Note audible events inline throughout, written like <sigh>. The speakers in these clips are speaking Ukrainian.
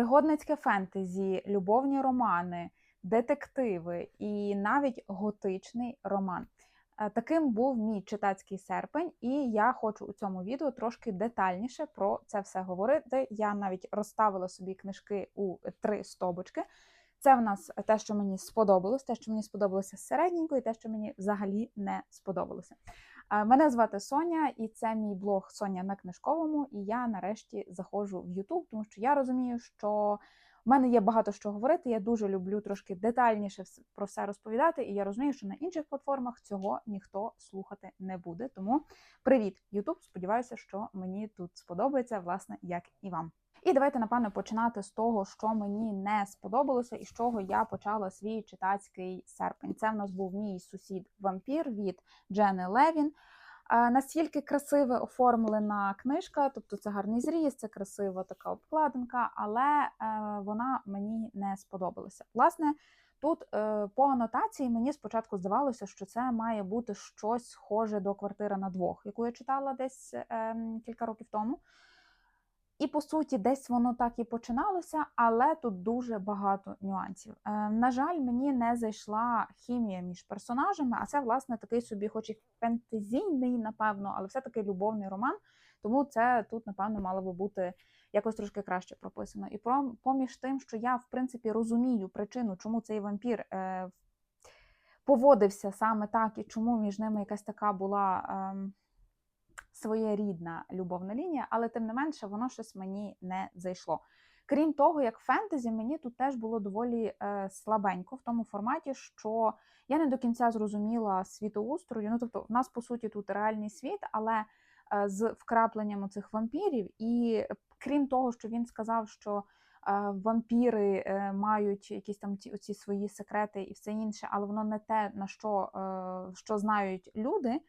Пригодницьке фентезі, любовні романи, детективи і навіть готичний роман. Е, Таким був мій читацький серпень, і я хочу у цьому відео трошки детальніше про це все говорити. Я навіть розставила собі книжки у три стовбочки. Це в нас те, що мені сподобалось, те, що мені сподобалося середненько, і те, що мені взагалі не сподобалося. Мене звати Соня, і це мій блог Соня на книжковому. І я нарешті заходжу в YouTube, тому що я розумію, що в мене є багато що говорити. Я дуже люблю трошки детальніше про все розповідати. І я розумію, що на інших платформах цього ніхто слухати не буде. Тому привіт, YouTube. Сподіваюся, що мені тут сподобається, власне, як і вам. І давайте, напевно, починати з того, що мені не сподобалося, і з чого я почала свій читацький серпень. Це в нас був мій сусід вампір від Джени Левін. Настільки красиво оформлена книжка, тобто це гарний зріз, це красива така обкладинка, але е, вона мені не сподобалася. Власне, тут е, по анотації мені спочатку здавалося, що це має бути щось схоже до квартира на двох, яку я читала десь е, кілька років тому. І по суті, десь воно так і починалося, але тут дуже багато нюансів. Е, на жаль, мені не зайшла хімія між персонажами, а це, власне, такий собі, хоч і фентезійний, напевно, але все-таки любовний роман. Тому це тут, напевно, мало би бути якось трошки краще прописано. І про поміж тим, що я, в принципі, розумію причину, чому цей вампір е, поводився саме так, і чому між ними якась така була. ем, своєрідна любовна лінія, але тим не менше воно щось мені не зайшло. Крім того, як фентезі, мені тут теж було доволі е, слабенько в тому форматі, що я не до кінця зрозуміла світоустрою. Ну, тобто, в нас по суті тут реальний світ, але е, з вкрапленням цих вампірів. І крім того, що він сказав, що е, вампіри мають якісь там ті оці свої секрети і все інше, але воно не те, на що, що знають люди.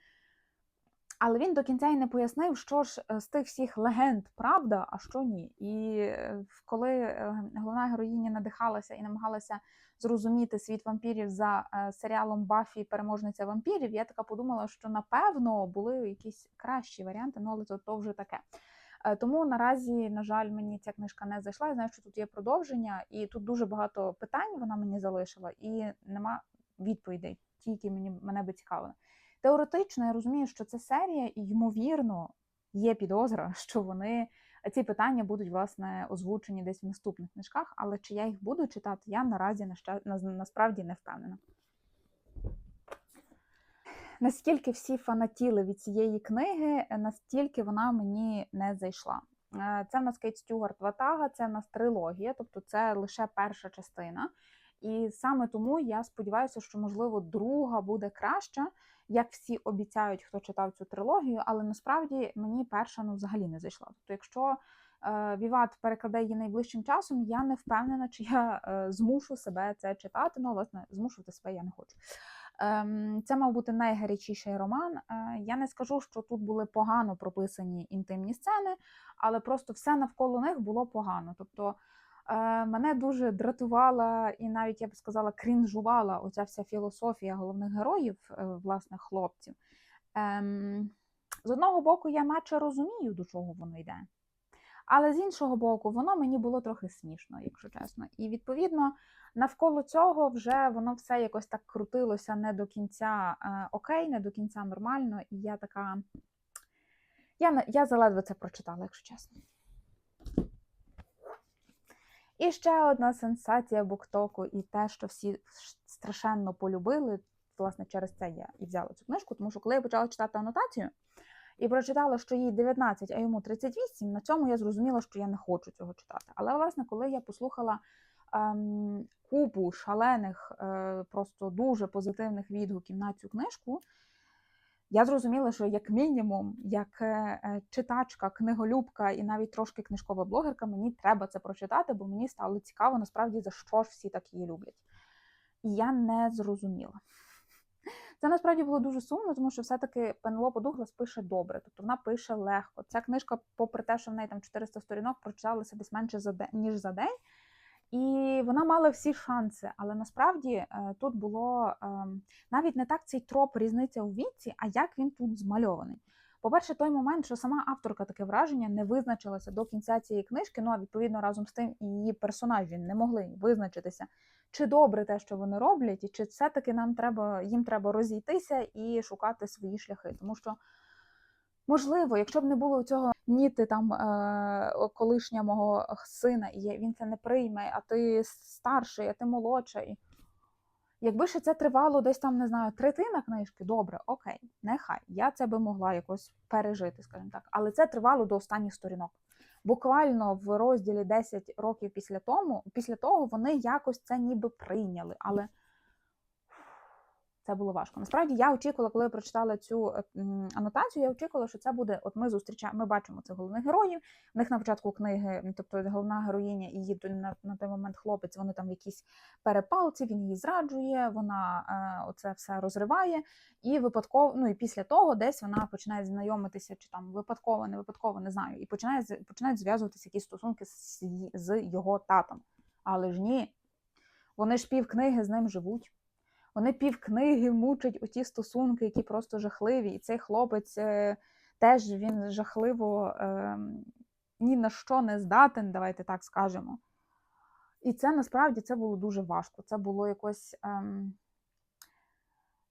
Але він до кінця й не пояснив, що ж е, з тих всіх легенд правда, а що ні. І е, коли е, головна героїня надихалася і намагалася зрозуміти світ вампірів за серіалом Баффі переможниця вампірів, я така подумала, що напевно були якісь кращі варіанти, ну але то, то вже таке. Тому наразі, на жаль, мені ця книжка не зайшла. Я знаю, що тут є продовження, і тут дуже багато питань вона мені залишила, і нема відповідей, ті, які мені мене би цікавили. Теоретично я розумію, що це серія, і ймовірно є підозра, <laughs> що вони ці питання будуть власне озвучені десь в наступних книжках. Але чи я їх буду читати, я наразі насправді не впевнена. Наскільки всі фанатіли від цієї книги, е, настільки вона мені не зайшла. Е, Це в нас Кейт Стюарт Ватага, це в нас трилогія, тобто це лише перша частина. І саме тому я сподіваюся, що можливо друга буде краща, як всі обіцяють, хто читав цю трилогію, але насправді мені перша ну взагалі не зайшла. Тобто, якщо е, Віват перекладе її найближчим часом, я не впевнена, чи я е, змушу себе це читати. Ну, власне, змушувати себе я не хочу. Ем, Це мав бути найгарячіший роман. Е, Я не скажу, що тут були погано прописані інтимні сцени, але просто все навколо них було погано. Тобто мене дуже дратувала і навіть я б сказала, крінжувала оця вся філософія головних героїв, е, власне, хлопців. Ем, З одного боку, я наче розумію, до чого воно йде. Але з іншого боку, воно мені було трохи смішно, якщо чесно. І відповідно навколо цього вже воно все якось так крутилося не до кінця е, окей, не до кінця нормально. І я така. Я, я заледве це прочитала, якщо чесно. І ще одна сенсація буктоку, і те, що всі страшенно полюбили. Власне, через це я і взяла цю книжку, тому що коли я почала читати анотацію і прочитала, що їй 19, а йому 38, на цьому я зрозуміла, що я не хочу цього читати. Але, власне, коли я послухала ем, купу шалених, е, просто дуже позитивних відгуків на цю книжку, я зрозуміла, що як мінімум, як е, е, читачка, книголюбка і навіть трошки книжкова блогерка, мені треба це прочитати, бо мені стало цікаво насправді за що ж всі так її люблять. І я не зрозуміла. Це насправді було дуже сумно, тому що все-таки Пенелопа Дуглас пише добре, тобто вона пише легко. Ця книжка, попри те, що в неї там 400 сторінок, прочиталася десь менше за день, ніж за день. І вона мала всі шанси, але насправді е, тут було ем, навіть не так цей троп різниця у віці, а як він тут змальований. По-перше, той момент, що сама авторка таке враження не визначилася до кінця цієї книжки, ну а відповідно разом з тим і її персонажі не могли визначитися, чи добре те, що вони роблять, і чи все-таки нам треба їм треба розійтися і шукати свої шляхи. Тому що, можливо, якщо б не було цього ні ти там е, мого сина, і він це не прийме, а ти старший, а ти молодший. Якби ще це тривало десь там, не знаю, третина книжки, добре, окей, нехай. Я це би могла якось пережити, скажімо так. Але це тривало до останніх сторінок. Буквально в розділі 10 років після тому, після того вони якось це ніби прийняли, але це було важко. Насправді я очікувала, коли я прочитала цю е, анотацію, я очікувала, що це буде. От ми зустрічаємо, ми бачимо цих головних героїв. В них на початку книги, тобто головна героїня і її на, на той момент хлопець, вони там в якійсь перепалці, він її зраджує, вона е, оце все розриває, і випадково, ну і після того десь вона починає знайомитися, чи там випадково, не випадково, не знаю, і починає починають зв'язуватися якісь стосунки з, з його татом. Але ж ні, вони ж пів книги з ним живуть. Вони пів книги мучать оті стосунки, які просто жахливі. І цей хлопець е, теж він жахливо е, ні на що не здатен, давайте так скажемо. І це насправді це було дуже важко. Це було якось. Ем...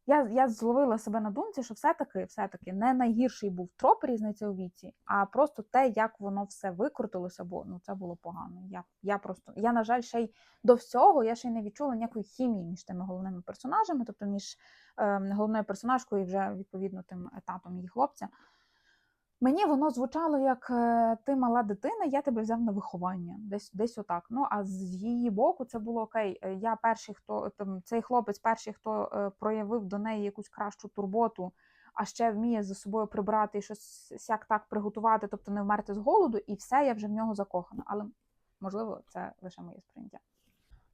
Я, я зловила себе на думці, що все-таки все-таки не найгірший був троп різниця у віці, а просто те, як воно все викрутилося, бо ну це було погано. Я, я просто, я, на жаль, ще й до всього я ще й не відчула ніякої хімії між тими головними персонажами, тобто між е, головною персонажкою і вже відповідно тим етапом її хлопця. Мені воно звучало як е, ти мала дитина, я тебе взяв на виховання, десь десь отак. Ну а з її боку це було окей. е, Я перший, хто там цей хлопець, перший, хто е, проявив до неї якусь кращу турботу, а ще вміє за собою прибрати і щось сяк так приготувати, тобто не вмерти з голоду, і все, я вже в нього закохана. Але можливо, це лише моє сприйняття.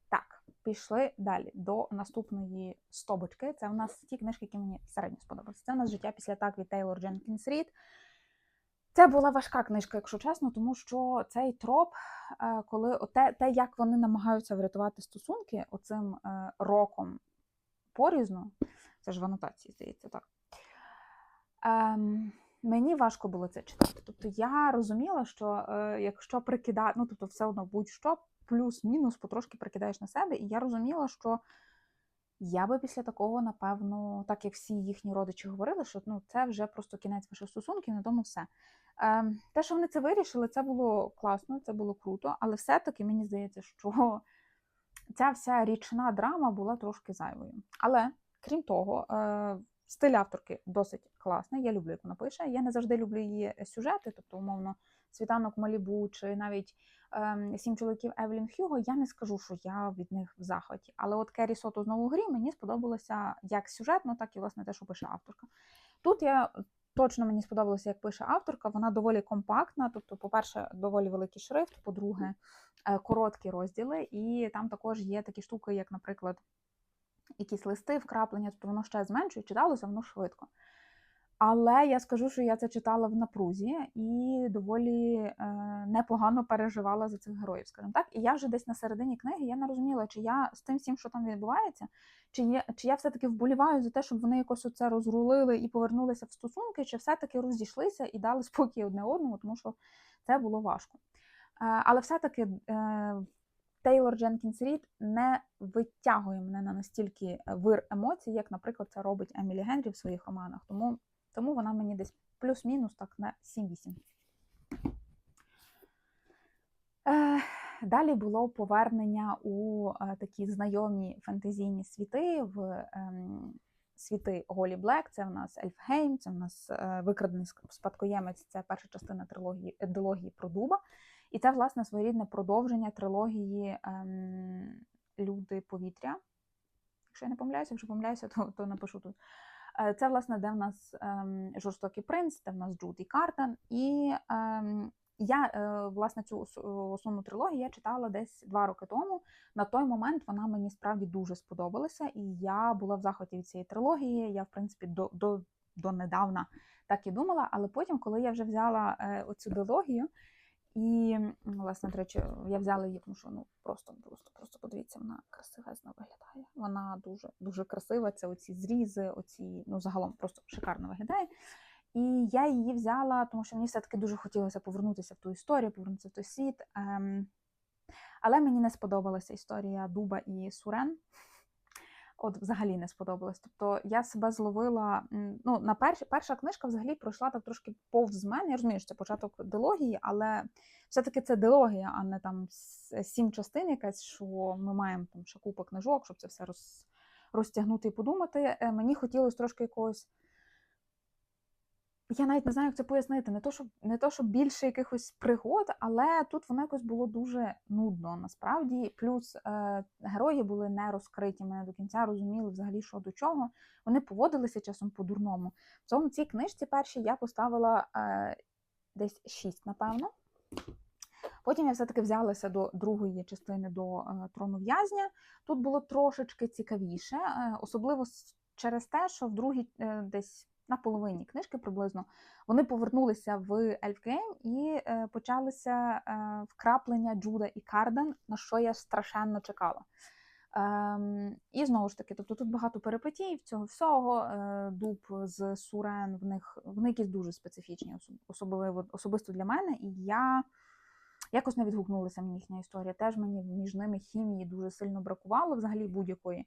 Так, пішли далі до наступної стобочки. Це у нас ті книжки, які мені середньо сподобалися. Це у нас життя після так від Тейлор Дженкінс Рід. Це була важка книжка, якщо чесно, тому що цей троп, е, коли те, те, як вони намагаються врятувати стосунки оцим е, роком порізно, це ж в анотації здається, так. Ем, мені важко було це читати. Тобто я розуміла, що е, якщо прикидати, ну тобто все одно будь-що, плюс-мінус потрошки прикидаєш на себе, і я розуміла, що я би після такого, напевно, так як всі їхні родичі говорили, що ну, це вже просто кінець ваших стосунків, на тому все. Ем, те, що вони це вирішили, це було класно, це було круто, але все-таки мені здається, що ця вся річна драма була трошки зайвою. Але крім того, е, стиль авторки досить класний. Я люблю, як вона пише. Я не завжди люблю її сюжети, тобто, умовно, світанок Малібу чи навіть ем, сім чоловіків Евелін Хьюго. Я не скажу, що я від них в захваті. Але от Керрі Сото знову грі мені сподобалося як сюжетно, так і власне те, що пише авторка. Тут я точно мені сподобалося, як пише авторка. Вона доволі компактна. Тобто, по-перше, доволі великий шрифт, по-друге, е, короткі розділи, і там також є такі штуки, як, наприклад, якісь листи, вкраплення, тобто воно ще зменшує, читалося воно швидко. Але я скажу, що я це читала в напрузі і доволі е, непогано переживала за цих героїв, скажімо так. І я вже десь на середині книги я не розуміла, чи я з тим всім, що там відбувається, чи я, чи я все-таки вболіваю за те, щоб вони якось оце розрулили і повернулися в стосунки, чи все-таки розійшлися і дали <laughs> спокій одне одному, тому що це було важко. Е, але все-таки е, Тейлор Дженкінс Рід не витягує мене на настільки вир емоцій, як, наприклад, це робить Емілі Генрі в своїх романах. Тому, тому вона мені десь плюс-мінус так на 7-8. Е, Далі було повернення у е, такі знайомі фентезійні світи в ем, світи Голі Блек. Це в нас Ельфгейм, це в нас е, викрадений спадкоємець, це перша частина трилогії, дилогії про Дуба. І це, власне, своєрідне продовження трилогії ем, Люди повітря. Якщо я не помиляюся, якщо помиляюся, то, то напишу тут. Е, Це, власне, де в нас ем, жорстокий принц, де в нас Джуді Картан. І ем, я, е, власне, цю основну трилогію я читала десь два роки тому. На той момент вона мені справді дуже сподобалася, і я була в захваті від цієї трилогії. Я, в принципі, до, до, донедавна так і думала. Але потім, коли я вже взяла е, оцю дилогію, і, власне, до речі, я взяла її, тому що ну просто, просто, просто подивіться, вона красивезно виглядає. Вона дуже дуже красива. Це оці зрізи, оці, ну загалом просто шикарно виглядає. І я її взяла, тому що мені все-таки дуже хотілося повернутися в ту історію, повернутися в той світ. Ем, але мені не сподобалася історія Дуба і Сурен. От взагалі не сподобалось. Тобто я себе зловила. Ну, на перш, перша книжка взагалі пройшла так трошки повз мене. Я розумію, що це початок дилогії, але все-таки це дилогія, а не там сім частин, якась, що ми маємо там ще купа книжок, щоб це все роз, розтягнути і подумати. Е, мені хотілося трошки якогось я навіть не знаю, як це пояснити. Не то, щоб не то, щоб більше якихось пригод, але тут воно якось було дуже нудно насправді. Плюс е, герої були не розкриті. Ми не до кінця розуміли взагалі, що до чого. Вони поводилися часом по-дурному. В цьому цій книжці першій я поставила е, десь 6, напевно. Потім я все-таки взялася до другої частини до е, трону в'язня. Тут було трошечки цікавіше, е, особливо через те, що в другій е, десь на половині книжки приблизно, вони повернулися в Ельфгейм і е, почалися е, вкраплення Джуда і Карден, на що я страшенно чекала. Ем, І знову ж таки, тобто тут багато перипетій цього всього. Е, Дуб з Сурен в них вони якісь дуже специфічні, особливо особисто для мене. І я якось не відгукнулася мені їхня історія. Теж мені між ними хімії дуже сильно бракувало взагалі будь-якої.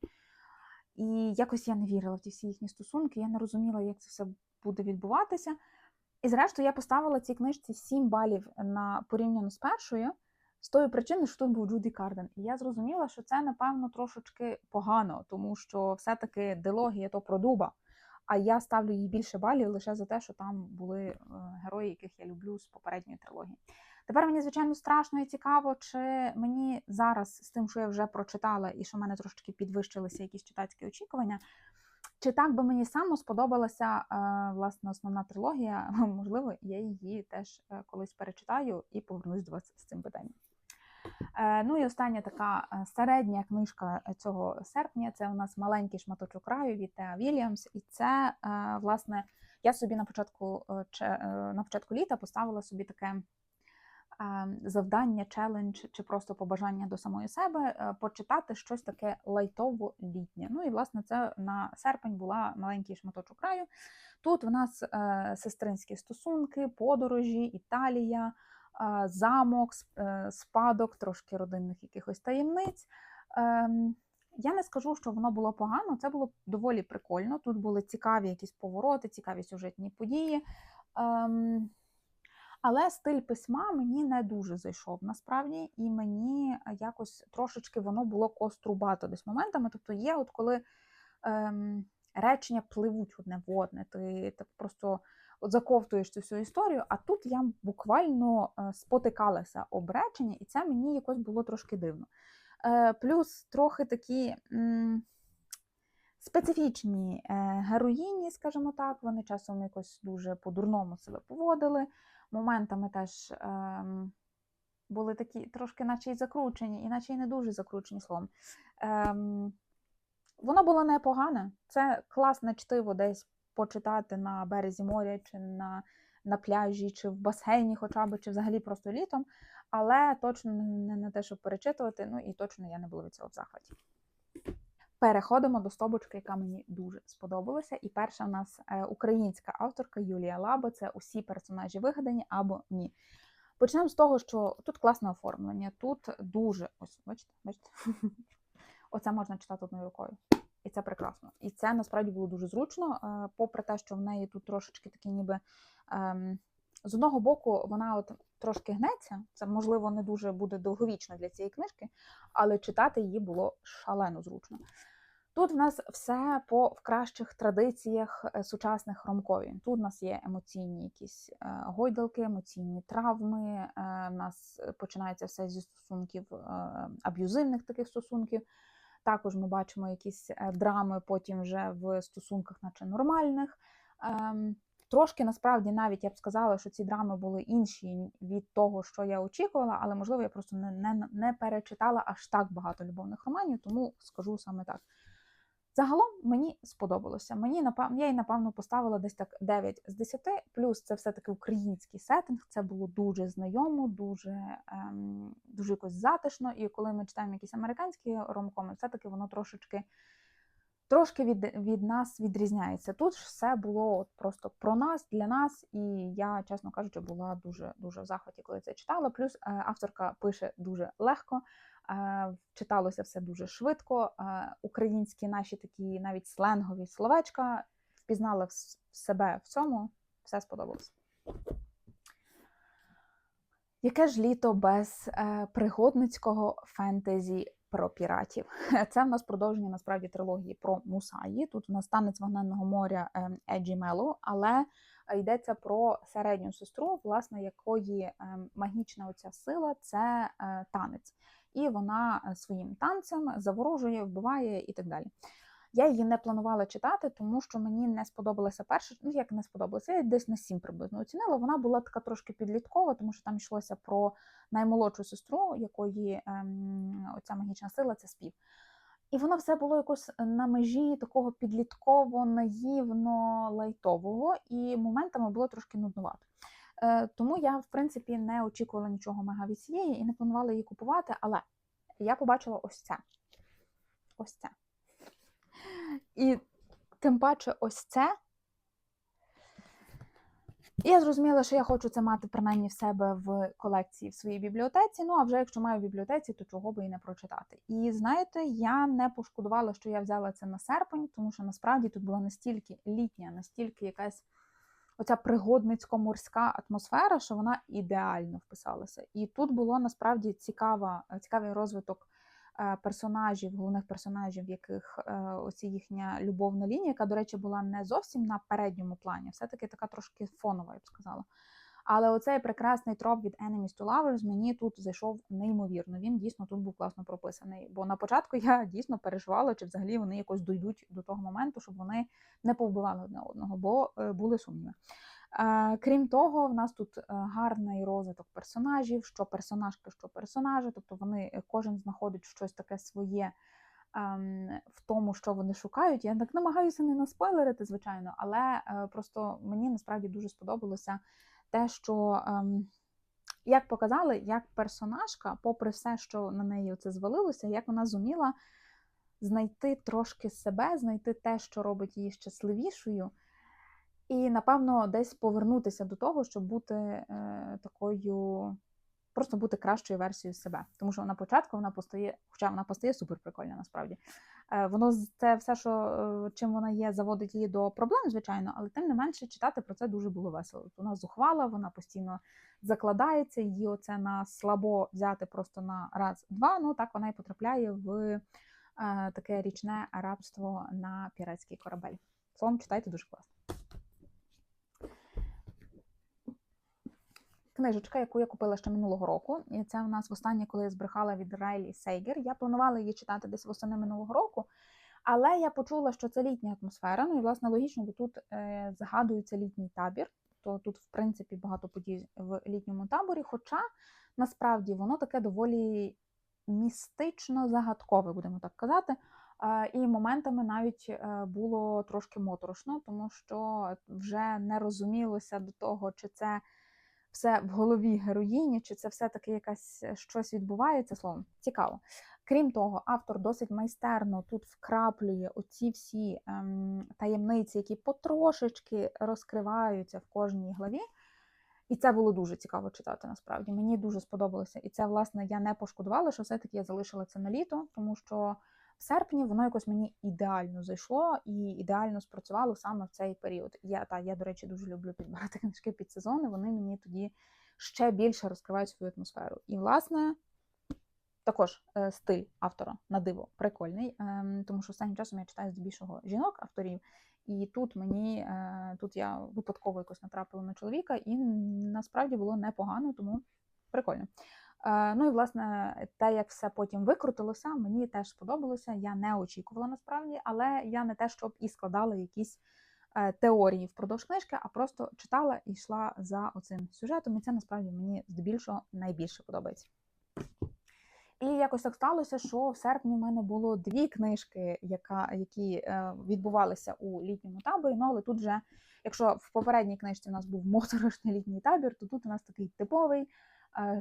І якось я не вірила в ті всі їхні стосунки, я не розуміла, як це все буде відбуватися. І, зрештою, я поставила цій книжці 7 балів на порівняно з першою, з тої причини, що тут був Джуді Карден. І я зрозуміла, що це, напевно, трошечки погано, тому що все-таки дилогія то про дуба. А я ставлю їй більше балів лише за те, що там були е, герої, яких я люблю з попередньої трилогії. Тепер мені, звичайно, страшно і цікаво, чи мені зараз з тим, що я вже прочитала, і що в мене трошки підвищилися якісь читацькі очікування. Чи так би мені само сподобалася е, власне основна трилогія? <laughs> Можливо, я її теж е, колись перечитаю і повернусь до вас з цим питанням. Е, ну і остання така середня книжка цього серпня це у нас маленький шматочок краю від Теа Вільямс. І це, власне, я собі на початку на початку літа поставила собі таке завдання, челендж чи просто побажання до самої себе е, почитати щось таке лайтово літнє. Ну і власне це на серпень була маленький шматочок краю. Тут в нас е, сестринські стосунки, подорожі, Італія, замок, е, спадок, трошки родинних якихось таємниць. Ем, я не скажу, що воно було погано, це було доволі прикольно. Тут були цікаві якісь повороти, цікаві сюжетні події. Ем, але стиль письма мені не дуже зайшов насправді, і мені якось трошечки воно було кострубато десь моментами. Тобто є, от коли ем, речення пливуть одне в одне, ти, ти просто заковтуєш цю всю історію, а тут я буквально е, спотикалася об речення, і це мені якось було трошки дивно. Е, Плюс трохи такі. М Специфічні е, героїні, скажімо так, вони часом якось дуже по-дурному себе поводили моментами теж ем, були такі трошки, наче й закручені, і наче й не дуже закручені словом. Ем, Воно було непогане. Це класне чтиво десь почитати на березі моря, чи на на пляжі, чи в басейні, хоча б, чи взагалі просто літом. Але точно не на те, щоб перечитувати, ну і точно я не була від цього в захваті. Переходимо до стобочки, яка мені дуже сподобалася. І перша у нас е, українська авторка Юлія Лаба. Це усі персонажі вигадані або ні. Почнемо з того, що тут класне оформлення, тут дуже ось, бачите, бачите? <laughs> Оце можна читати одною рукою. І це прекрасно. І це насправді було дуже зручно, е, попри те, що в неї тут трошечки такі, ніби ем, з одного боку, вона от трошки гнеться. Це, можливо, не дуже буде довговічно для цієї книжки, але читати її було шалено зручно. Тут в нас все по в кращих традиціях е, сучасних ромкові. Тут у нас є емоційні якісь е, гойдалки, емоційні травми. Е, нас починається все зі стосунків аб'юзивних таких стосунків. Також ми бачимо якісь драми потім вже в стосунках, наче нормальних. Ем, трошки насправді навіть я б сказала, що ці драми були інші від того, що я очікувала, але можливо я просто не не, не перечитала аж так багато любовних романів, тому скажу саме так. Загалом мені сподобалося. Мені я їй, напевно, поставила десь так 9 з 10, плюс це все-таки український сеттинг, це було дуже знайомо, дуже ем, дуже якось затишно. І коли ми читаємо якісь американські ромкоми, все-таки воно трошечки трошки від, від нас відрізняється. Тут ж все було от просто про нас, для нас, і я, чесно кажучи, була дуже дуже в захваті, коли це читала. Плюс е, авторка пише дуже легко, читалося все дуже швидко. Українські наші такі навіть сленгові словечка впізнала себе в цьому, все сподобалось. Яке ж літо без е, пригодницького фентезі про піратів? <laughs> Це в нас продовження насправді трилогії про Мусаї. Тут у нас танець вогненного моря е, Еджі Мело, але е, йдеться про середню сестру, власне, якої е, магічна оця сила це танець. І вона е, своїм танцем заворожує, вбиває і так далі. Я її не планувала читати, тому що мені не сподобалася перша, ну як не сподобалася, я десь на 7 приблизно оцінила. Вона була така трошки підліткова, тому що там йшлося про наймолодшу сестру, якої ем, оця магічна сила це спів. І воно все було якось на межі такого підлітково, наївно лайтового, і моментами було трошки нуднувато. Е, тому я, в принципі, не очікувала нічого мега від цієї і не планувала її купувати, але я побачила ось це. Ось це. І тим паче ось це. Я зрозуміла, що я хочу це мати принаймні в себе в колекції в своїй бібліотеці. Ну а вже якщо маю в бібліотеці, то чого би і не прочитати. І знаєте, я не пошкодувала, що я взяла це на серпень, тому що насправді тут була настільки літня, настільки якась оця пригодницько-морська атмосфера, що вона ідеально вписалася. І тут було насправді цікава, цікавий розвиток е, персонажів, головних персонажів, яких е, оці їхня любовна лінія, яка, до речі, була не зовсім на передньому плані, все-таки така трошки фонова, я б сказала. Але оцей прекрасний троп від Enemies to Lovers мені тут зайшов неймовірно. Він дійсно тут був класно прописаний. Бо на початку я дійсно переживала, чи взагалі вони якось дійдуть до того моменту, щоб вони не повбивали одне одного, бо е, були сумніви. Е, Крім того, в нас тут е, гарний розвиток персонажів, що персонажки, що персонажі, тобто вони кожен знаходить щось таке своє ем, в тому, що вони шукають. Я так намагаюся не наспойлерити, звичайно, але просто мені насправді дуже сподобалося те, що ем, як показали, як персонажка, попри все, що на неї це звалилося, як вона зуміла знайти трошки себе, знайти те, що робить її щасливішою. І, напевно, десь повернутися до того, щоб бути е, такою, просто бути кращою версією себе. Тому що на початку вона постає, хоча вона постає супер прикольна насправді. Е, воно це все, що е, чим вона є, заводить її до проблем, звичайно, але тим не менше читати про це дуже було весело. Вона зухвала, вона постійно закладається, її оце на слабо взяти просто на раз-два. Ну так вона і потрапляє в е, таке річне рабство на піратський корабель. Словом, читайте дуже класно. Книжечка, яку я купила ще минулого року, і це у нас востаннє, коли я збрехала від Райлі Сейгер. Я планувала її читати десь восени минулого року, але я почула, що це літня атмосфера. Ну і власне логічно, бо тут е, згадується літній табір. То тут, в принципі, багато подій в літньому таборі. Хоча насправді воно таке доволі містично загадкове, будемо так казати. Е, І моментами навіть е, було трошки моторошно, тому що вже не розумілося до того, чи це все в голові героїні, чи це все-таки якась е, щось відбувається. Словом, цікаво. Крім того, автор досить майстерно тут вкраплює оці всі ем, таємниці, які потрошечки розкриваються в кожній главі. І це було дуже цікаво читати насправді. Мені дуже сподобалося. І це, власне, я не пошкодувала, що все-таки я залишила це на літо, тому що в серпні воно якось мені ідеально зайшло і ідеально спрацювало саме в цей період. Я та я, до речі, дуже люблю підбирати <laughs> книжки під сезони. Вони мені тоді ще більше розкривають свою атмосферу. І, власне, також е, стиль автора на диво прикольний, ем, тому що останнім часом я читаю здебільшого жінок авторів. І тут мені е, тут я випадково якось натрапила на чоловіка, і насправді було непогано, тому прикольно. Е, Ну і власне те, як все потім викрутилося, мені теж сподобалося. Я не очікувала насправді, але я не те, щоб і складала якісь е, теорії впродовж книжки, а просто читала і йшла за оцим сюжетом. І це насправді мені здебільшого найбільше подобається. І якось так сталося, що в серпні в мене було дві книжки, яка, які е, відбувалися у літньому таборі. Ну, але тут вже, якщо в попередній книжці у нас був моторошний літній табір, то тут у нас такий типовий е,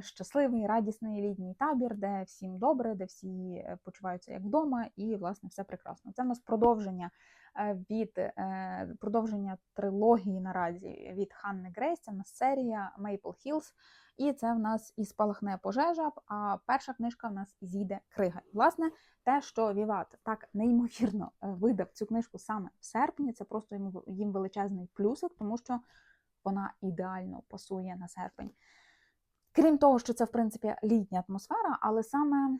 щасливий, радісний літній табір, де всім добре, де всі е, почуваються як вдома, і власне все прекрасно. Це в нас продовження е, від е, продовження трилогії наразі від Ханни Грейс. Це в нас серія Maple Hills. І це в нас і спалахне пожежа. А перша книжка в нас зійде крига. Власне, те, що Віват так неймовірно е, видав цю книжку саме в серпні, це просто їм величезний плюсик, тому що вона ідеально пасує на серпень. Крім того, що це, в принципі, літня атмосфера, але саме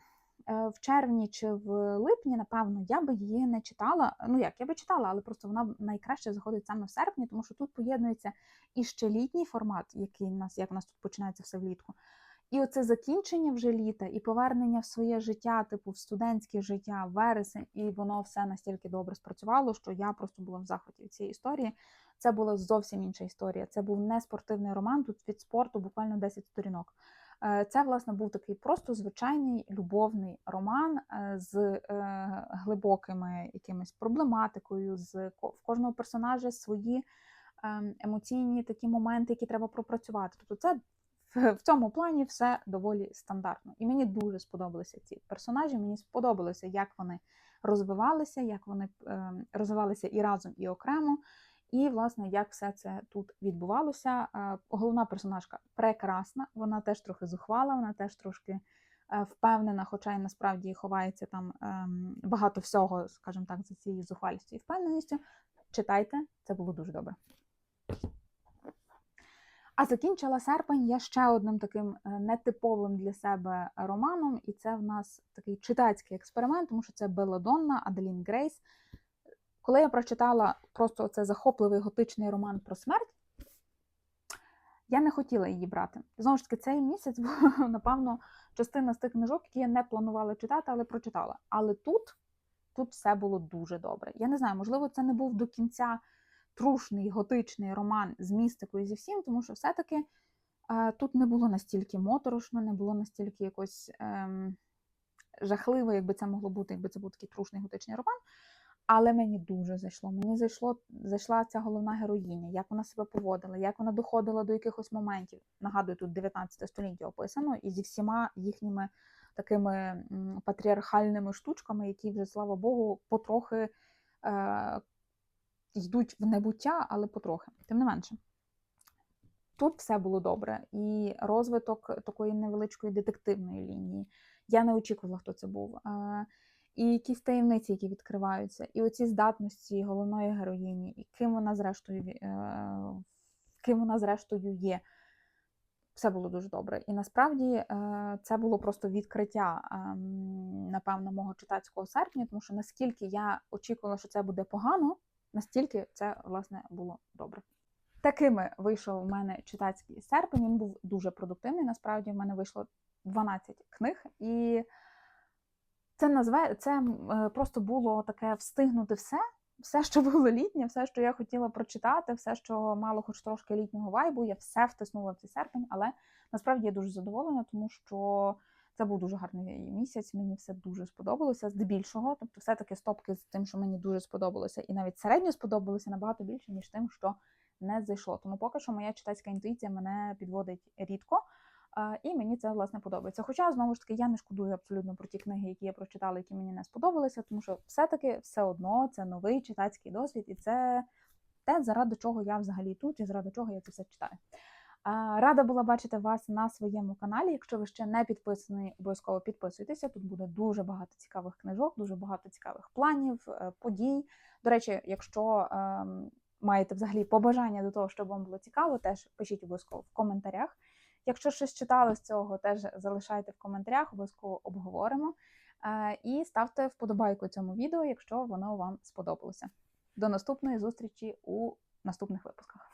е, в червні чи в липні, напевно, я би її не читала. Ну як, я би читала, але просто вона найкраще заходить саме в серпні, тому що тут поєднується і ще літній формат, який у нас, як у нас тут починається все влітку. І оце закінчення вже літа, і повернення в своє життя, типу в студентське життя, вересень, і воно все настільки добре спрацювало, що я просто була в захваті від цієї історії. Це була зовсім інша історія. Це був не спортивний роман, тут від спорту буквально 10 сторінок. Е, Це, власне, був такий просто звичайний любовний роман е, з е, глибокими якимись проблематикою, з в кожного персонажа свої ем, емоційні такі моменти, які треба пропрацювати. Тобто, це в цьому плані все доволі стандартно. І мені дуже сподобалися ці персонажі. Мені сподобалося, як вони розвивалися, як вони ем, розвивалися і разом, і окремо. І, власне, як все це тут відбувалося. Е, Головна персонажка прекрасна, вона теж трохи зухвала, вона теж трошки е, впевнена, хоча й насправді ховається там ем, багато всього, скажімо так, за цією зухвалістю і впевненістю. Читайте, це було дуже добре. А закінчила серпень я ще одним таким е, нетиповим для себе романом, і це в нас такий читацький експеримент, тому що це Белладонна Аделін Грейс. Коли я прочитала просто це захопливий готичний роман про смерть, я не хотіла її брати. Знову ж таки, цей місяць був, <laughs> напевно, частина з тих книжок, які я не планувала читати, але прочитала. Але тут, тут все було дуже добре. Я не знаю, можливо, це не був до кінця трушний готичний роман з містикою зі всім, тому що все-таки е, тут не було настільки моторошно, не було настільки якось ем, жахливо, якби це могло бути, якби це був такий трушний готичний роман. Але мені дуже зайшло. Мені зайшло, зайшла ця головна героїня, як вона себе поводила, як вона доходила до якихось моментів. Нагадую, тут 19 століття описано, і зі всіма їхніми такими патріархальними штучками, які вже, слава Богу, потрохи е, йдуть в небуття, але потрохи. Тим не менше. Тут все було добре, і розвиток такої невеличкої детективної лінії. Я не очікувала, хто це був. Е, і якісь таємниці, які відкриваються, і оці здатності головної героїні, і ким вона зрештою е, ким вона зрештою є. Все було дуже добре. І насправді е, це було просто відкриття, ем, напевно, мого читацького серпня, тому що наскільки я очікувала, що це буде погано, настільки це власне було добре. Такими вийшов у мене читацький серпень. Він був дуже продуктивний. Насправді в мене вийшло 12 книг, і це назве це е, просто було таке встигнути все. Все, що було літнє, все, що я хотіла прочитати, все, що мало хоч трошки літнього вайбу, я все втиснула в цей серпень, але насправді я дуже задоволена, тому що це був дуже гарний місяць. Мені все дуже сподобалося здебільшого. Тобто, все-таки стопки з тим, що мені дуже сподобалося, і навіть середньо сподобалося набагато більше, ніж тим, що не зайшло. Тому поки що моя читацька інтуїція мене підводить рідко. І мені це власне подобається. Хоча знову ж таки я не шкодую абсолютно про ті книги, які я прочитала, які мені не сподобалися, тому що все-таки все одно це новий читацький досвід, і це те, заради чого я взагалі тут, і заради чого я це все читаю. Рада була бачити вас на своєму каналі. Якщо ви ще не підписані, обов'язково підписуйтеся. Тут буде дуже багато цікавих книжок, дуже багато цікавих планів, е, подій. До речі, якщо ем, маєте взагалі побажання до того, щоб вам було цікаво, теж пишіть обов'язково в коментарях. Якщо щось читали з цього, теж залишайте в коментарях, обов'язково обговоримо. Е, І ставте вподобайку цьому відео, якщо воно вам сподобалося. До наступної зустрічі у наступних випусках.